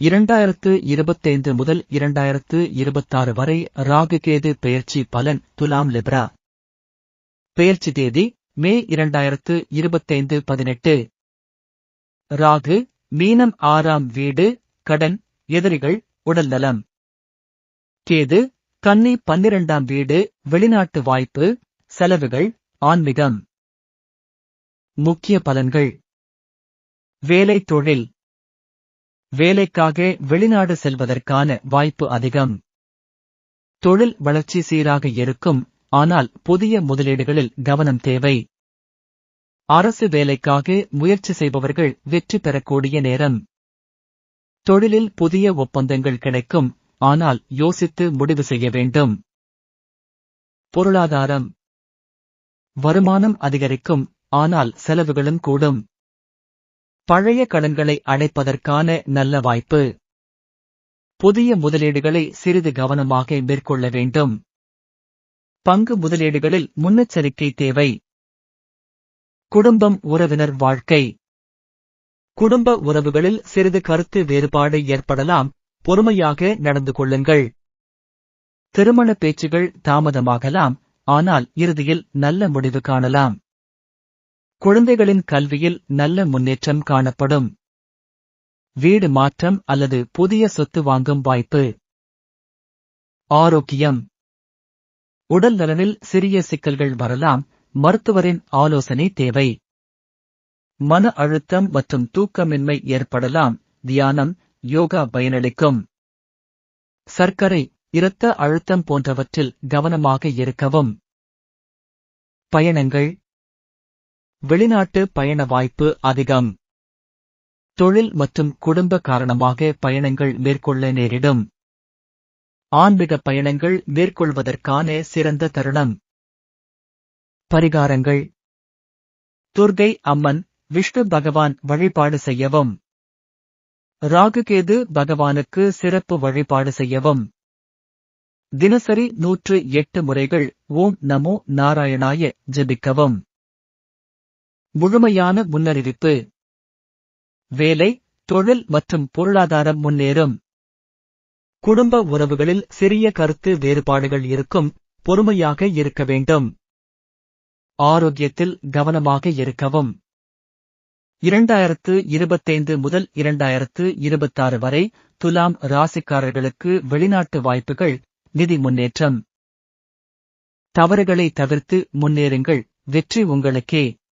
இரண்டாயிரத்து இருபத்தைந்து முதல் இரண்டாயிரத்து இருபத்தாறு வரை ராகு கேது பெயர்ச்சி பலன் துலாம் லிப்ரா. பெயர்ச்சி தேதி மே இரண்டாயிரத்து இருபத்தைந்து பதினெட்டு. ராகு மீனம் ஆறாம் வீடு கடன் எதிரிகள் உடல்நலம் கேது கன்னி பன்னிரண்டாம் வீடு வெளிநாட்டு வாய்ப்பு செலவுகள் ஆன்மீகம். முக்கிய பலன்கள். வேலை தொழில். வேலைக்காக வெளிநாடு செல்வதற்கான வாய்ப்பு அதிகம். தொழில் வளர்ச்சி சீராக இருக்கும் ஆனால் புதிய முதலீடுகளில் கவனம் தேவை. அரசு வேலைக்காக முயற்சி செய்பவர்கள் வெற்றி பெறக்கூடிய நேரம். தொழிலில் புதிய ஒப்பந்தங்கள் கிடைக்கும் ஆனால் யோசித்து முடிவு செய்ய வேண்டும். பொருளாதாரம். வருமானம் அதிகரிக்கும் ஆனால் செலவுகளும் கூடும். பழைய கடன்களை அடைப்பதற்கான நல்ல வாய்ப்பு. புதிய முதலீடுகளை சிறிது கவனமாக மேற்கொள்ள வேண்டும். பங்கு முதலீடுகளில் முன்னெச்சரிக்கை தேவை. குடும்பம் உறவினர் வாழ்க்கை. குடும்ப உறவுகளில் சிறிது கருத்து வேறுபாடு ஏற்படலாம். பொறுமையாக நடந்து கொள்ளுங்கள். திருமண பேச்சுகள் தாமதமாகலாம். ஆனால் இறுதியில் நல்ல முடிவு காணலாம். குழந்தைகளின் கல்வியில் நல்ல முன்னேற்றம் காணப்படும். வீடு மாற்றம் அல்லது புதிய சொத்து வாங்கும் வாய்ப்பு. ஆரோக்கியம். உடல் நலனில் சிறிய சிக்கல்கள் வரலாம் மருத்துவரின் ஆலோசனை தேவை. மன அழுத்தம் மற்றும் தூக்கமின்மை ஏற்படலாம் தியானம் யோகா பயனளிக்கும். சர்க்கரை இரத்த அழுத்தம் போன்றவற்றில் கவனமாக இருக்கவும். பயணங்கள் வெளிநாட்டு பயண வாய்ப்பு அதிகம். தொழில் மற்றும் குடும்ப காரணமாக பயணங்கள் மேற்கொள்ள நேரிடும். ஆன்மீக பயணங்கள் மேற்கொள்வதற்கான சிறந்த தருணம். பரிகாரங்கள். துர்கை அம்மன் விஷ்ணு பகவான் வழிபாடு செய்யவும். ராகுகேது பகவானுக்கு சிறப்பு வழிபாடு செய்யவும். தினசரி நூற்று எட்டு முறைகள் ஓம் நமோ நாராயணாய ஜெபிக்கவும். முழுமையான முன்னறிவிப்பு. வேலை தொழில் மற்றும் பொருளாதாரம் முன்னேறும். குடும்ப உறவுகளில் சிறிய கருத்து வேறுபாடுகள் இருக்கும் பொறுமையாக இருக்க வேண்டும். ஆரோக்கியத்தில் கவனமாக இருக்கவும். இரண்டாயிரத்து இருபத்தைந்து முதல் இரண்டாயிரத்து இருபத்தாறு வரை துலாம் ராசிக்காரர்களுக்கு வெளிநாட்டு வாய்ப்புகள் நிதி முன்னேற்றம். தவறுகளை தவிர்த்து முன்னேறுங்கள் வெற்றி உங்களுக்கே.